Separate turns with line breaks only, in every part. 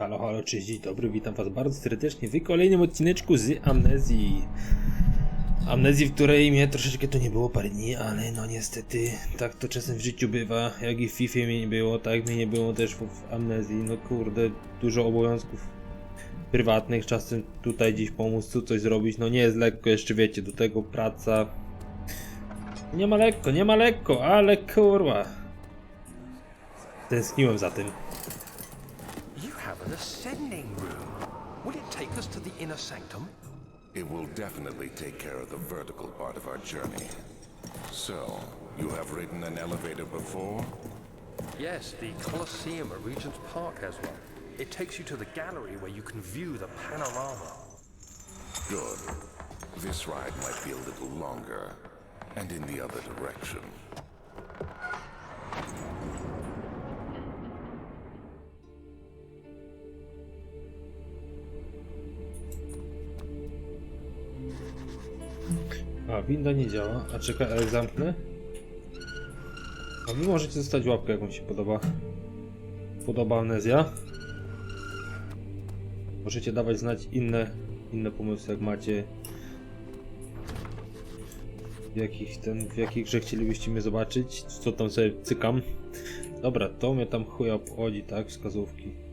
Halo, halo, cześć, dzień dobry, witam was bardzo serdecznie w kolejnym odcineczku z Amnezji. Amnezji, w której mnie troszeczkę to nie było parę dni, ale no niestety, tak to czasem w życiu bywa. Jak i w FIFA mnie nie było, tak mnie nie było też w Amnezji. No kurde, dużo obowiązków prywatnych, czasem tutaj gdzieś pomóc, tu coś zrobić, no nie jest lekko, jeszcze wiecie, do tego praca. Nie ma lekko, nie ma lekko, ale kurwa. Tęskniłem za tym.
An ascending room. Will it take us to the inner sanctum?
It will definitely take care of the vertical part of our journey. So, you have ridden an elevator before?
Yes, the Colosseum at Regent's Park has one. It takes you to the gallery where you can view the panorama.
Good. This ride might be a little longer, and in the other direction.
Winda nie działa. A czekaj, a jak zamknę? A wy możecie zostać łapkę, jak wam się podoba. Podoba amnezja. Możecie dawać znać inne, inne pomysły, jak macie. W jakich ten, w jakich grze chcielibyście mnie zobaczyć, co tam sobie cykam. Dobra, to mnie tam chuja obchodzi, tak? Wskazówki.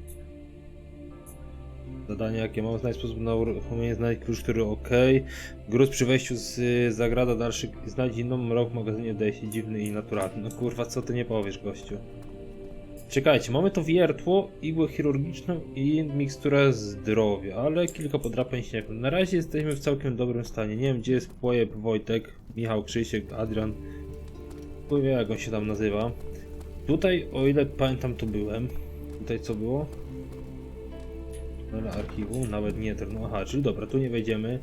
Zadanie jakie mam znaleźć sposób na uruchomienie znaleźć klucz, który ok. Gruz przy wejściu z zagrada dalszy znajdź inną mrok w magazynie daje się dziwny i naturalny. No kurwa, co ty nie powiesz, gościu? Czekajcie, mamy to wiertło, igłę chirurgiczną i miksturę zdrowia, ale kilka podrapań śniegu. Na razie jesteśmy w całkiem dobrym stanie. Nie wiem, gdzie jest Pojeb, Wojtek, Michał, Krzysiek, Adrian. Chuj wie, jak on się tam nazywa. Tutaj, o ile pamiętam, tu byłem. Tutaj co było? Ale archiwum, nawet nie no aha, czyli dobra, tu nie wejdziemy.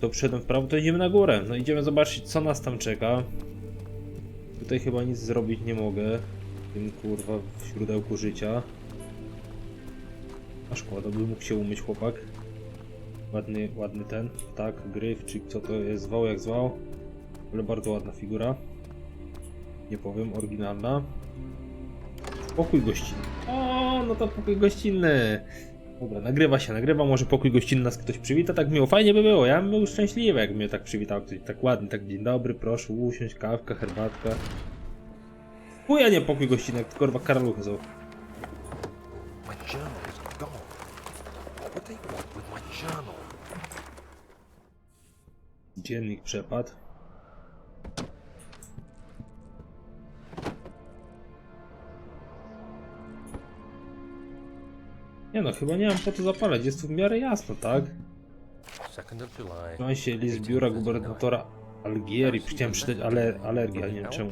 To przedem w prawo, to idziemy na górę. No idziemy zobaczyć, co nas tam czeka. Tutaj chyba nic zrobić nie mogę. W tym kurwa w źródełku życia. A szkoda, by mógł się umyć chłopak. Ładny, ładny ten, tak, gryf, czy co to jest, zwał jak zwał. Ale bardzo ładna figura. Nie powiem, oryginalna. Pokój gościnny. O, no to pokój gościnny. Dobra, nagrywa się, nagrywa, może pokój gościnny nas ktoś przywita, tak miło, fajnie by było, ja bym był szczęśliwy, jak mnie tak przywitał ktoś, tak ładny, tak dzień dobry, proszę usiąść, kawka, herbatka. Chuja nie pokój gościnny, kurwa karaluchy są.
My journals
Nie no, chyba nie mam po to zapalać, jest tu w miarę jasno, tak?
2nd of July.
Mam się list biura gubernatora Algierii, chciałem przeczytać ale, alergię, ale nie wiem czemu.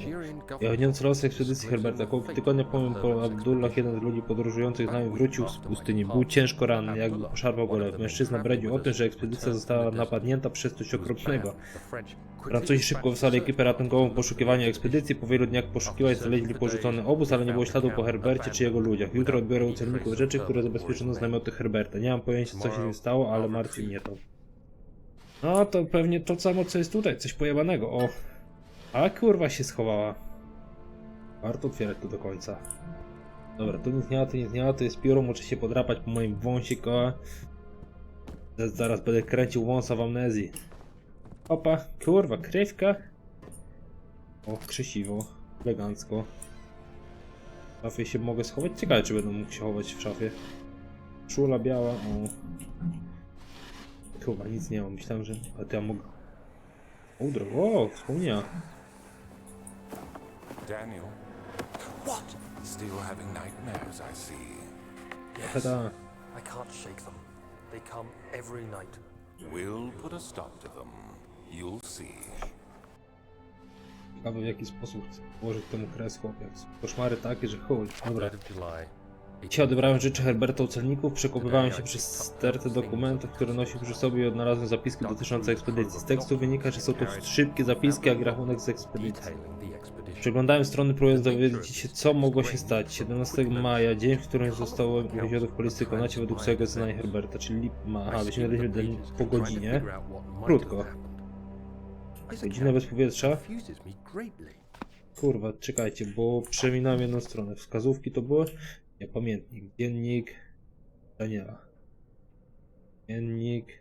Jawniąc los ekspedycji Herberta, około tygodnia po po Abdullah, jeden z ludzi podróżujących z nami wrócił z pustyni. Był ciężko ranny, jakby poszarpał go lew. Mężczyzna bredził o tym, że ekspedycja została napadnięta przez coś okropnego. Francuzi szybko wysłali ekipę ratunkową w poszukiwaniu ekspedycji. Po wielu dniach poszukiwań znaleźli porzucony obóz, ale nie było śladu po Herbercie czy jego ludziach. Jutro odbiorę u celników rzeczy, które zabezpieczono z namiotu Herberta. Nie mam pojęcia co się stało, ale martwi mnie to. No to pewnie to samo co jest tutaj, coś pojebanego. O! A kurwa się schowała. Warto otwierać to do końca. Dobra, tu nic nie ma, tu nic nie ma, to jest pióro, muszę się podrapać po moim wąsie koła. Zaraz będę kręcił wąsa w amnezji. Opa, kurwa, krywka. O, krzesiwo, elegancko. W szafie się mogę schować? Ciekawe, czy będę mógł się chować w szafie. Szula biała, o. Chyba nic nie mam, myślałem, że... A to ja mogę... O, wspomnienia.
Daniel? What? Still having nightmares, I see.
Yes.
Ta-da.
I can't shake them. They come every night.
We'll put a stop to them. You'll see.
Ciekawe w jaki sposób chcę położyć temu kres chłopiec. Koszmary takie, że chuj. Dobra.
3rd of July.
Dzisiaj odebrałem rzeczy Herberta u celników, przekopywałem się przez stertę dokumentów, które nosił przy sobie i odnalazłem zapiski dotyczące ekspedycji. Z tekstu wynika, że są to szybkie zapiski, jak rachunek z ekspedycji. Przeglądałem strony, próbując dowiedzieć się, co mogło się stać. 17 maja, dzień, w którym zostałem uwięziony w policji konacie według swojego zeznania Herberta, czyli ma, aha, wyśmieliśmy do- po godzinie. Krótko. Godzina bez powietrza. Kurwa, czekajcie, bo przeminąłem jedną stronę. Wskazówki to były? Nie, pamiętnik, dziennik, Daniela. Dziennik.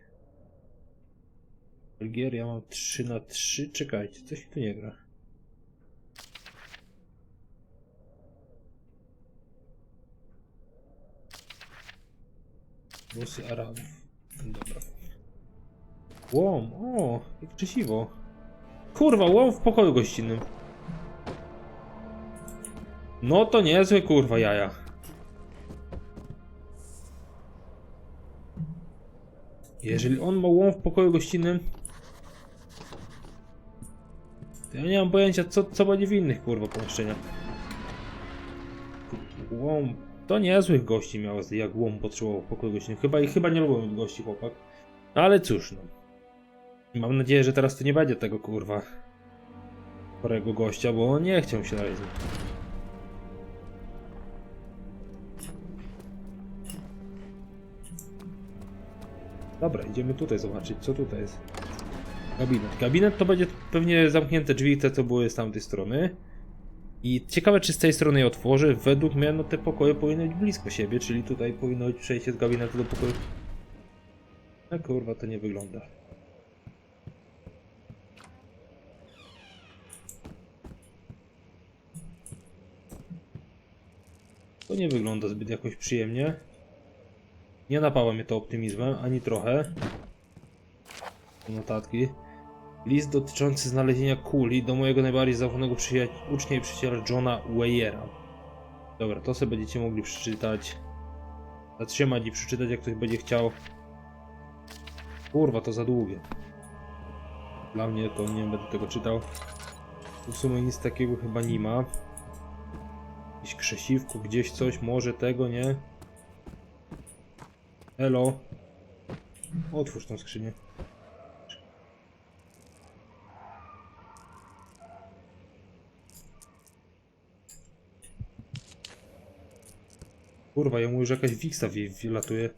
Algieria mam 3 na 3. Czekajcie, coś tu nie gra. Głosy Arabów. Dobra. Łom, o, jak krzesiwo. Kurwa, łom w pokoju gościnnym. No to niezłe kurwa jaja. Jeżeli on ma łom w pokoju gościnnym, to ja nie mam pojęcia co, co będzie w innych kurwa pomieszczeniach. Łom, to niezłych gości miał jak łom potrzebował w pokoju gościnnym. Chyba, chyba nie lubią gości chłopak. No ale cóż no. Mam nadzieję, że teraz to nie będzie tego kurwa chorego gościa, bo nie chciał się z Dobra, idziemy tutaj zobaczyć, co tutaj jest. Gabinet. Gabinet to będzie pewnie zamknięte drzwi, te co były z tamtej strony. I ciekawe, czy z tej strony je otworzy. Według mnie, no te pokoje powinny być blisko siebie, czyli tutaj powinno być przejście z gabinetu do pokoju. No kurwa, to nie wygląda. To nie wygląda zbyt jakoś przyjemnie. Nie napawa mnie to optymizmem, ani trochę. Notatki. List dotyczący znalezienia kuli do mojego najbardziej zaufanego ucznia i przyjaciela Johna Weyera. Dobra, to sobie będziecie mogli przeczytać. Zatrzymać i przeczytać, jak ktoś będzie chciał. Kurwa, to za długie. Dla mnie to nie będę tego czytał. W sumie nic takiego chyba nie ma. Jakieś krzesiwko, gdzieś coś, może tego, nie? Elo. Otwórz tą skrzynię. Kurwa, ja mu już jakaś wiksa wi- wylatuje.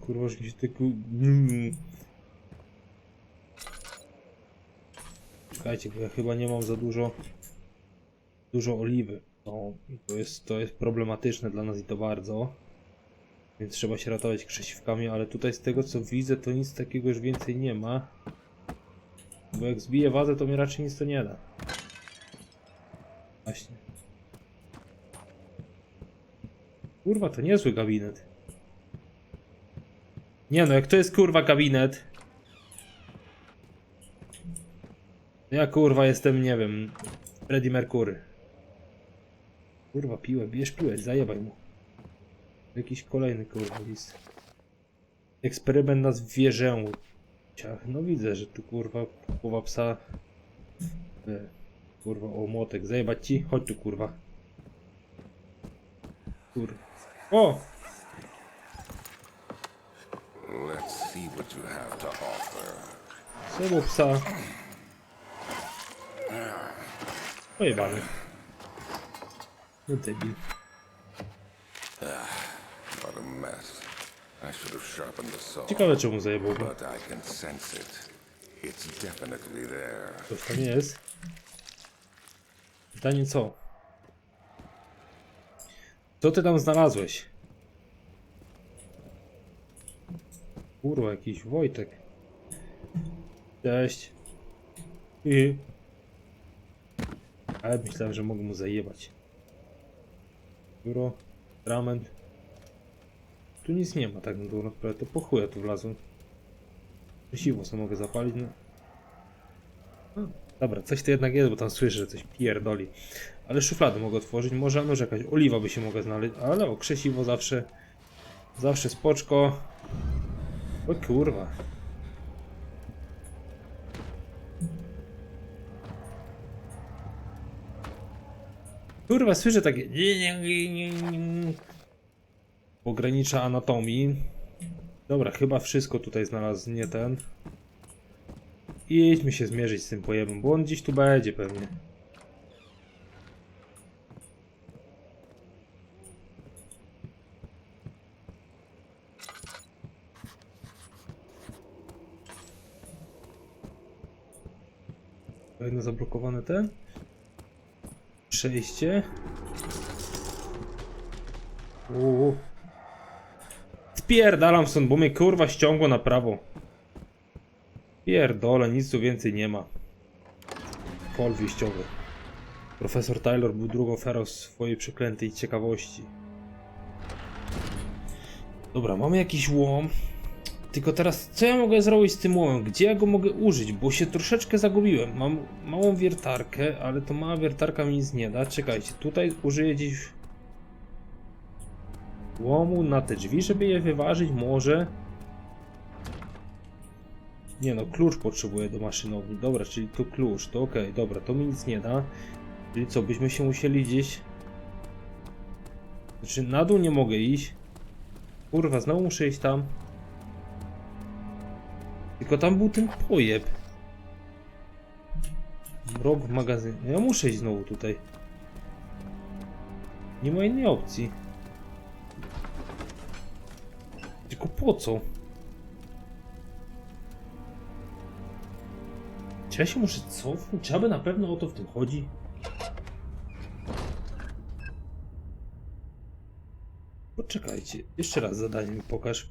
Kurwa, że mi się tylko... Mm. Czekajcie, bo ja chyba nie mam za dużo... Dużo oliwy. No, to jest, to jest problematyczne dla nas i to bardzo. Więc trzeba się ratować krzesiwkami, ale tutaj z tego co widzę, to nic takiego już więcej nie ma. Bo jak zbiję wazę, to mi raczej nic to nie da. Właśnie. Kurwa, to niezły gabinet. Nie no, jak to jest kurwa gabinet. Ja kurwa jestem, nie wiem, Freddie Mercury. Kurwa, piłę, bierz piłę, zajebaj mu. Jakiś kolejny kurwa list. Eksperyment na zwierzęciach. No widzę, że tu kurwa połowa psa. E, kurwa, o młotek, zajebać ci? Chodź tu kurwa. Kurwa. O!
Let's see what you have to offer.
Zajebał psa. Pojebany. No debil.
What a mess. I should have sharpened the saw.
Ciekawe czemu zajebał go.
But I can sense it. It's definitely there.
Coś tam jest. Pytanie co? Co ty tam znalazłeś? Kurwa, jakiś Wojtek. Cześć. I. Ale myślałem, że mogę mu zajebać. Biuro, ramen. Tu nic nie ma tak na dobrą sprawę, to po chuja tu wlazłem. Siło co mogę zapalić, no. No, Dobra, coś to jednak jest, bo tam słyszę, że coś pierdoli. Ale szuflady mogę otworzyć, może, może jakaś oliwa by się mogła znaleźć, ale o, krzesiwo zawsze, zawsze spoczko. O kurwa. Kurwa, słyszę takie... Ogranicza anatomii. Dobra, chyba wszystko tutaj znalazł, nie ten. I idźmy się zmierzyć z tym pojemem, bo on gdzieś tu będzie pewnie. Kolejno zablokowane ten. Przejście. Uuu. Spierdalam stąd, bo mnie kurwa ściągło na prawo. Pierdole, nic tu więcej nie ma. Pol wyjściowy. Profesor Taylor był drugą oferą swojej przeklętej ciekawości. Dobra, mamy jakiś łom. Tylko teraz, co ja mogę zrobić z tym łomem? Gdzie ja go mogę użyć? Bo się troszeczkę zagubiłem. Mam małą wiertarkę, ale to mała wiertarka mi nic nie da. Czekajcie, tutaj użyję gdzieś łomu na te drzwi, żeby je wyważyć. Może. Nie no, klucz potrzebuję do maszynowni. Dobra, czyli to klucz, to okej, dobra, to mi nic nie da. Czyli co, byśmy się musieli gdzieś... Znaczy, na dół nie mogę iść. Kurwa, znowu muszę iść tam. Tylko tam był ten pojeb. Mrok w magazynie. Ja muszę iść znowu tutaj. Nie ma innej opcji. Tylko po co? Czy ja się muszę cofnąć? Czy aby na pewno o to w tym chodzi? Poczekajcie, jeszcze raz zadanie mi pokaż.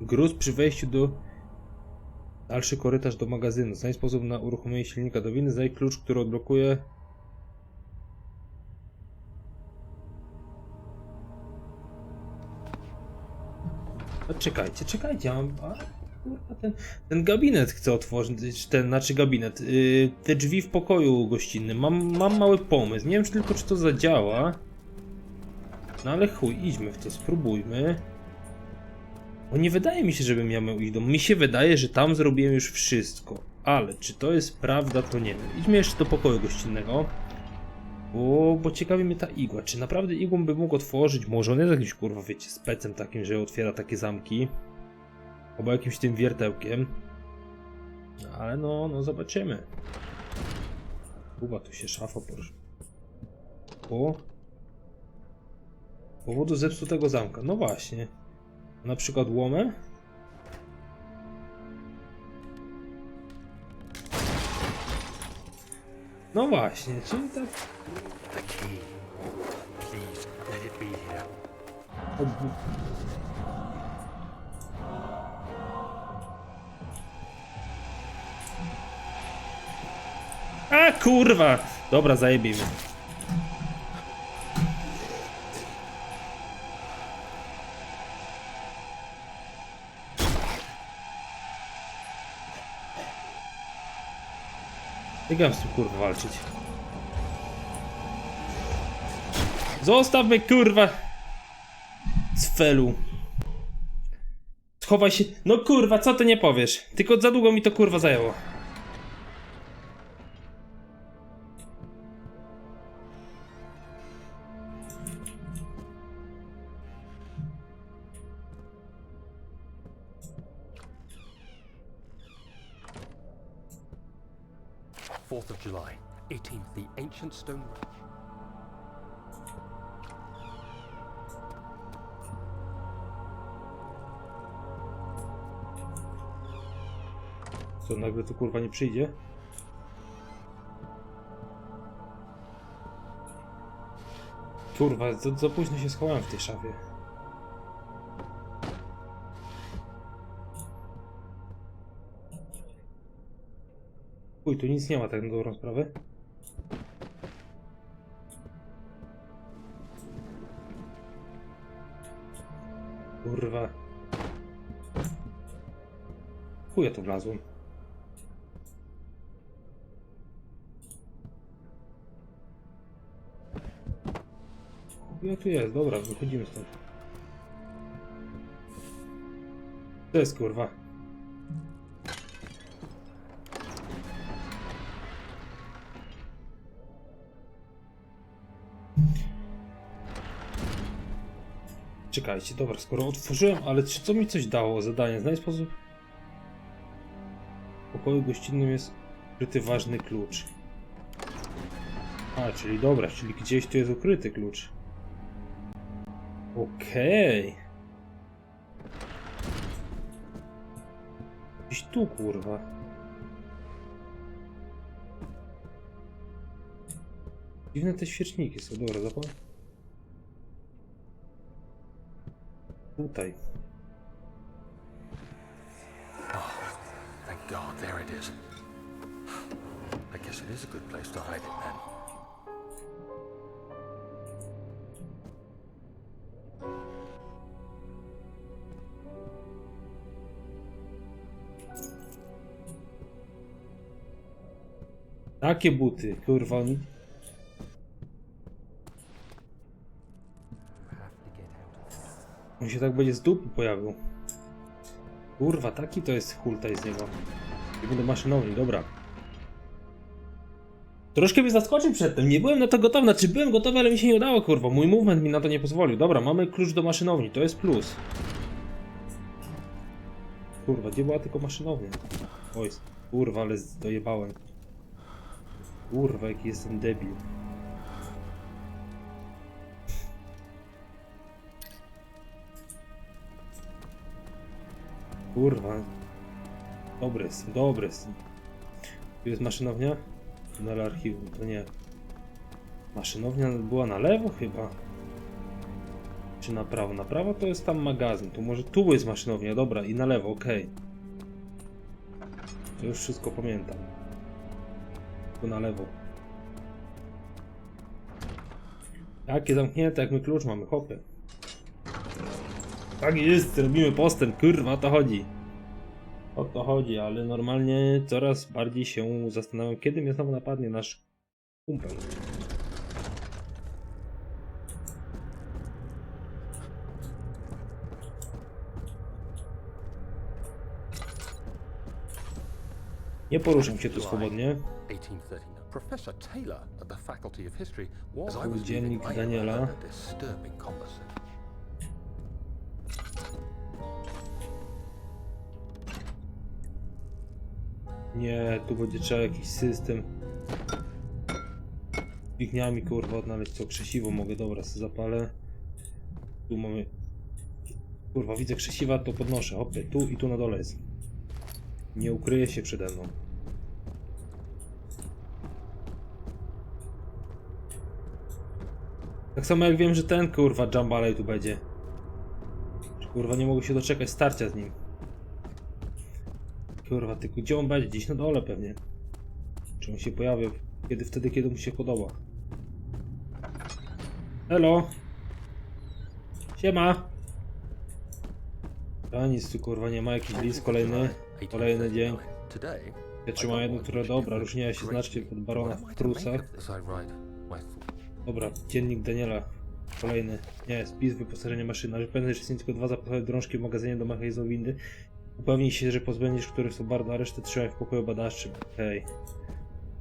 Gruz przy wejściu do... Dalszy korytarz do magazynu. Znajdź sposób na uruchomienie silnika do winy. Znajdź klucz, który odblokuje... A czekajcie, czekajcie, ja mam... A, kurwa, ten, ten gabinet chcę otworzyć, ten, znaczy gabinet, yy, te drzwi w pokoju gościnnym. Mam, mam mały pomysł, nie wiem czy tylko czy to zadziała. No ale chuj, idźmy w to, spróbujmy. Bo nie wydaje mi się, żebym ja miał ich dom. Mi się wydaje, że tam zrobiłem już wszystko. Ale czy to jest prawda, to nie wiem. Idźmy jeszcze do pokoju gościnnego. Bo, bo ciekawi mnie ta igła. Czy naprawdę igłą by mógł otworzyć? Może on jest jakimś kurwa, wiecie, specem takim, że otwiera takie zamki. Albo jakimś tym wiertełkiem. Ale no, no zobaczymy. Chyba tu się szafa poruszy. O. Powodu zepsutego zamka. No właśnie. Na przykład łomem? No właśnie, czyli tak. A kurwa! Dobra, zajebimy. Mam z tym kurwa walczyć? Zostaw mnie kurwa! Cfelu. Schowaj się. No kurwa, co ty nie powiesz? Tylko za długo mi to kurwa zajęło.
Stone.
Co, nagle to kurwa nie przyjdzie? Kurwa, za, za późno się schowałem w tej szafie. Uj, tu nic nie ma tak na dobrą sprawę. Kurwa. Chuj, ja tu wlazłem. No tu jest, dobra, wychodzimy stąd. To jest kurwa. Czekajcie, dobra, skoro otworzyłem, ale czy co mi coś dało zadanie? Znajdź sposób. W pokoju gościnnym jest ukryty ważny klucz. A, czyli dobra, czyli gdzieś tu jest ukryty klucz. Okej. Gdzieś tu, kurwa. Dziwne te świeczniki są, dobra, zapomnę. Tutaj.
Oh, thank God, there it is. I guess it is a good place to hide it then.
Takie buty, kurwa. On się tak będzie z dupy pojawił. Kurwa, taki to jest hultaj z niego. Idę do maszynowni, dobra. Troszkę mnie zaskoczył przedtem, nie byłem na to gotowy, znaczy byłem gotowy, ale mi się nie udało, kurwa. Mój movement mi na to nie pozwolił. Dobra, mamy klucz do maszynowni, to jest plus. Kurwa, gdzie była tylko maszynownia? Oj, kurwa, ale dojebałem. Kurwa, jaki jestem debil. Kurwa. Dobry jest, dobry jest. Tu jest maszynownia? Tunel archiwum, to nie. Maszynownia była na lewo chyba. Czy na prawo? Na prawo to jest tam magazyn. Tu może tu jest maszynownia, dobra, i na lewo, okej. To już wszystko pamiętam. Tu na lewo. Takie zamknięte, jak my klucz mamy, hopy. Tak jest, robimy postęp, kurwa, o to chodzi. O to chodzi, ale normalnie coraz bardziej się zastanawiam, kiedy mnie znowu napadnie nasz kumpel. Nie poruszam się tu swobodnie.
1839. Professor Taylor at the Faculty of History was
Daniela. Nie, tu będzie trzeba jakiś system. Dźwigniami kurwa odnaleźć to krzesiwo mogę, dobra, sobie zapalę. Tu mamy... Kurwa, widzę krzesiwa, to podnoszę, hopy, tu i tu na dole jest. Nie ukryje się przede mną. Tak samo jak wiem, że ten kurwa Jambalej tu będzie. Kurwa, nie mogę się doczekać starcia z nim. Kurwa, tylko gdzie on będzie? Gdzieś na dole pewnie. Czy on się pojawi kiedy, wtedy, kiedy mu się podoba. Hello. Siema. A nic tu kurwa nie ma, jakiś list kolejny. Kolejny dzień. Ja trzymam jedną, która dobra, różniła się znacznie od barona w trusach. Dobra, dziennik Daniela. Kolejny. Nie, spis wyposażenia maszyny. Pewnie, że są tylko dwa zapasowe drążki w magazynie do mechanizmu windy. Upewnij się, że pozbędziesz których są bardzo, a resztę trzymaj w pokoju badawczym. Okej.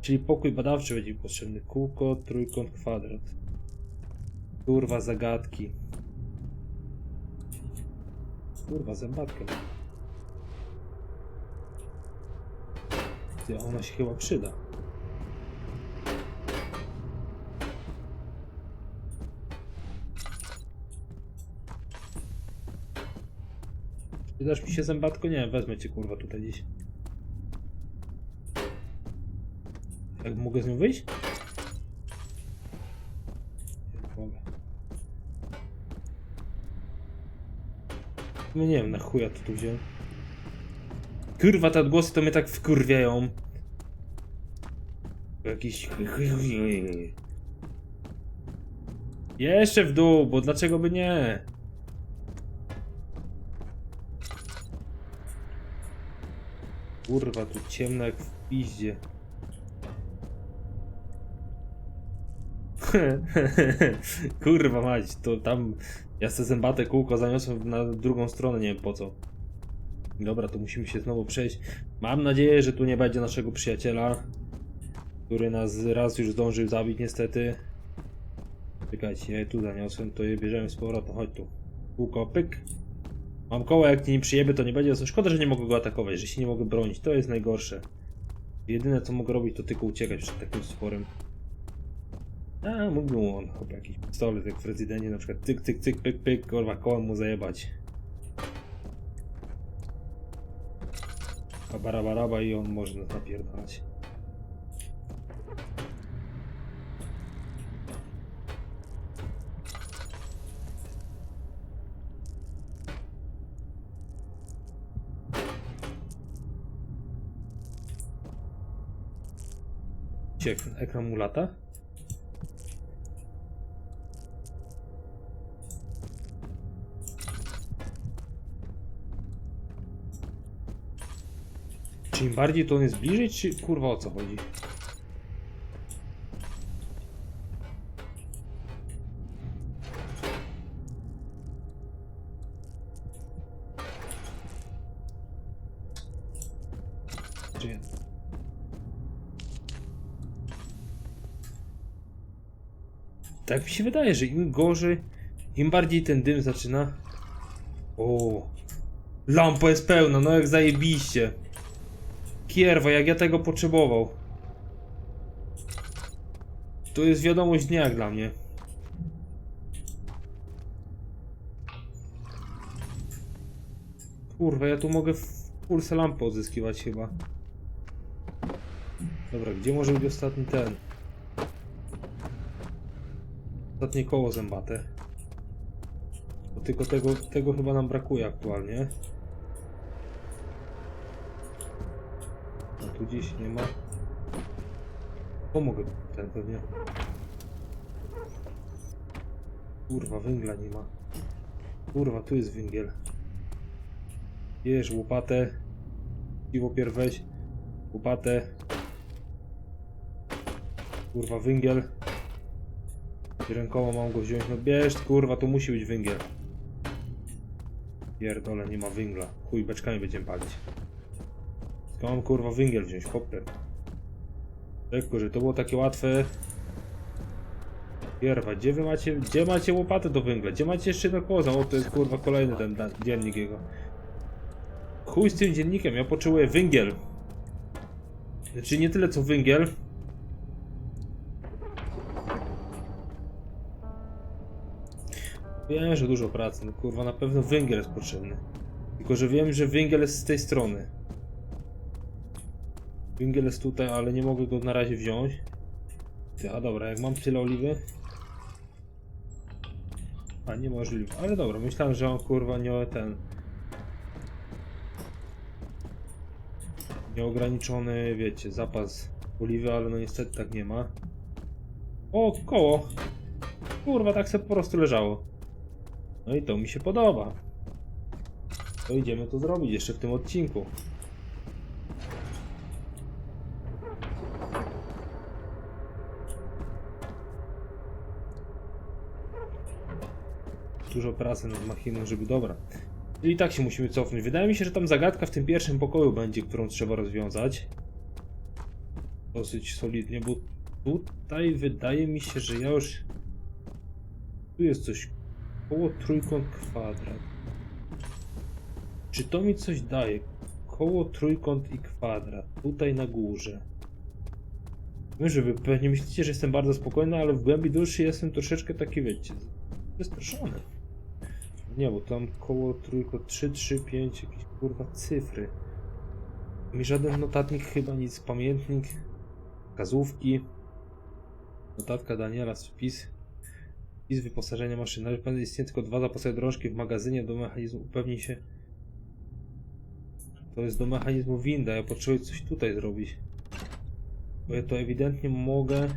Czyli pokój badawczy będzie mi potrzebny. Kółko, trójkąt, kwadrat. Kurwa, zagadki. Kurwa, zębatkę. Ty, ona się chyba przyda. Ty dasz mi się zębatko? Nie, wezmę cię kurwa tutaj gdzieś. Jak mogę z nią wyjść? No nie wiem, na chuja to tu wziąłem. Kurwa, te odgłosy to mnie tak wkurwiają. Jakiś... Jeszcze w dół, bo dlaczego by nie? Kurwa, tu ciemno jak w piździe. Kurwa mać, to tam ja se zębate kółko zaniosłem na drugą stronę, nie wiem po co. Dobra, to musimy się znowu przejść. Mam nadzieję, że tu nie będzie naszego przyjaciela, który nas raz już zdążył zabić niestety. Czekajcie, ja tu zaniosłem, to je bierzemy z powrotem, chodź tu. Kółko, pyk. Mam koło, jak nie przyjemy, to nie będzie. Szkoda, że nie mogę go atakować, że się nie mogę bronić. To jest najgorsze. Jedyne co mogę robić, to tylko uciekać przed takim stworem. A, mógłbym on chyba jakiś pistolet, jak w rezydencie, na przykład cyk, cyk, cyk, pyk, pyk, kurwa, kołem mu zajebać. A barabaraba i on może nas napierdalać. Gdzie ekran, mu lata? Czy im bardziej to on jest bliżej, czy kurwa o co chodzi? Tak mi się wydaje, że im gorzej, im bardziej ten dym zaczyna. O, lampa jest pełna, no jak zajebiście. Kierwa, jak ja tego potrzebował. To jest wiadomość dnia dla mnie. Kurwa, ja tu mogę w pulsę lampy odzyskiwać chyba. Dobra, gdzie może być ostatni ten? Ostatnie koło zębate. Bo tylko tego, tego chyba nam brakuje aktualnie. A tu gdzieś nie ma. Pomogę ten pewnie. Kurwa, węgla nie ma. Kurwa, tu jest węgiel. Bierz łopatę. Piwo pierw weź. Łopatę. Kurwa, węgiel. I rękowo mam go wziąć. No bierz, kurwa, to musi być węgiel. Pierdole, nie ma węgla. Chuj, beczkami będziemy palić. Skąd mam kurwa węgiel wziąć, hopy. Lekko, że to było takie łatwe. Pierwa, gdzie wy macie, gdzie macie łopatę do węgla? Gdzie macie jeszcze jedno koza? O, to jest kurwa kolejny ten dziennik jego. Chuj z tym dziennikiem, ja potrzebuję węgiel. Znaczy nie tyle co węgiel. Wiem, że dużo pracy, no kurwa, na pewno węgiel jest potrzebny. Tylko, że wiem, że węgiel jest z tej strony. Węgiel jest tutaj, ale nie mogę go na razie wziąć. A dobra, jak mam tyle oliwy... A, niemożliwe. Ale dobra, myślałem, że on kurwa nie ten... Nieograniczony, wiecie, zapas oliwy, ale no niestety tak nie ma. O, koło! Kurwa, tak sobie po prostu leżało. No i to mi się podoba. To idziemy to zrobić jeszcze w tym odcinku. Dużo pracy nad machiną, żeby dobra. I tak się musimy cofnąć. Wydaje mi się, że tam zagadka w tym pierwszym pokoju będzie, którą trzeba rozwiązać. Dosyć solidnie, bo tutaj wydaje mi się, że ja już... Tu jest coś koło trójkąt kwadrat. Czy to mi coś daje? Koło trójkąt i kwadrat. Tutaj na górze. Wiem, że wy pewnie myślicie, że jestem bardzo spokojny, ale w głębi duszy jestem troszeczkę taki, wiecie, wystraszony. Nie, bo tam koło trójkąt 3, 3, 5, jakieś kurwa cyfry. Mi żaden notatnik chyba nic, pamiętnik, wskazówki. Notatka Daniela, spis. Spis wyposażenia maszyny. Pewnie istnieje tylko dwa zapasy drążki w magazynie do mechanizmu. Upewnij się. To jest do mechanizmu winda. Ja potrzebuję coś tutaj zrobić. Bo ja to ewidentnie mogę.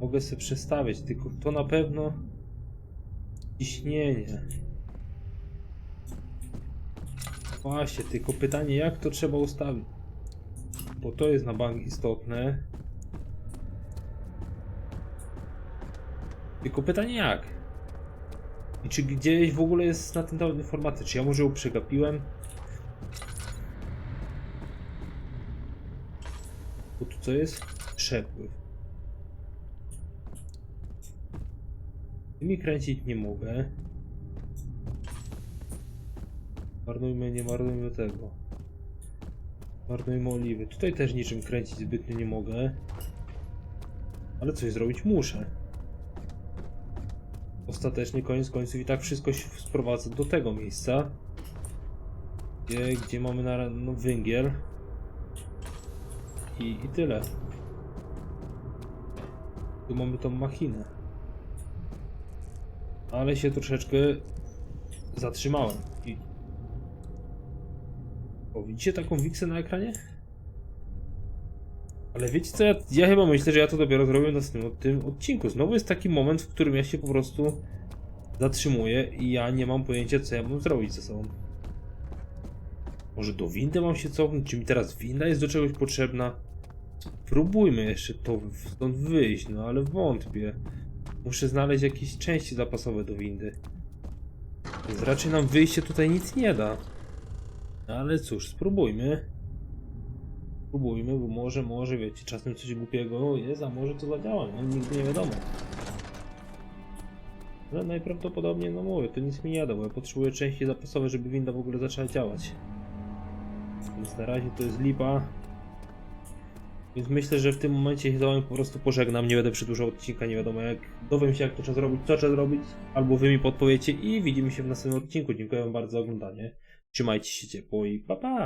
Mogę sobie przestawić, tylko to na pewno. Ciśnienie. Właśnie, tylko pytanie, jak to trzeba ustawić? Bo to jest na bank istotne. Tylko pytanie jak? I czy gdzieś w ogóle jest na ten temat informacja? Czy ja może ją przegapiłem? Bo tu co jest? Przepływ. Tymi kręcić nie mogę. Marnujmy, nie marnujmy tego. Marnujmy oliwy. Tutaj też niczym kręcić zbytnio nie mogę. Ale coś zrobić muszę. Ostatecznie koniec końców i tak wszystko się sprowadza do tego miejsca. Gdzie, gdzie mamy na, no, węgiel. I, I tyle. Tu mamy tą machinę. Ale się troszeczkę zatrzymałem. I... O, widzicie taką wiksę na ekranie? Ale wiecie co, ja, ja chyba myślę, że ja to dopiero zrobię na następnym tym odcinku. Znowu jest taki moment, w którym ja się po prostu zatrzymuję i ja nie mam pojęcia, co ja mam zrobić ze sobą. Może do windy mam się cofnąć? Czy mi teraz winda jest do czegoś potrzebna? Spróbujmy jeszcze to stąd wyjść, no ale wątpię. Muszę znaleźć jakieś części zapasowe do windy. Więc raczej nam wyjście tutaj nic nie da. No ale cóż, spróbujmy. Spróbujmy, bo może, może, wiecie, czasem coś głupiego jest, a może to zadziała, no nigdy nie wiadomo. Ale najprawdopodobniej, no mówię, to nic mi nie da, bo ja potrzebuję części zapasowe, żeby winda w ogóle zaczęła działać. Więc na razie to jest lipa. Więc myślę, że w tym momencie się z wami po prostu pożegnam, nie będę przedłużał odcinka, nie wiadomo jak. Dowiem się jak to trzeba zrobić, co trzeba zrobić, albo wy mi podpowiecie i widzimy się w następnym odcinku. Dziękuję wam bardzo za oglądanie. Trzymajcie się ciepło i pa pa!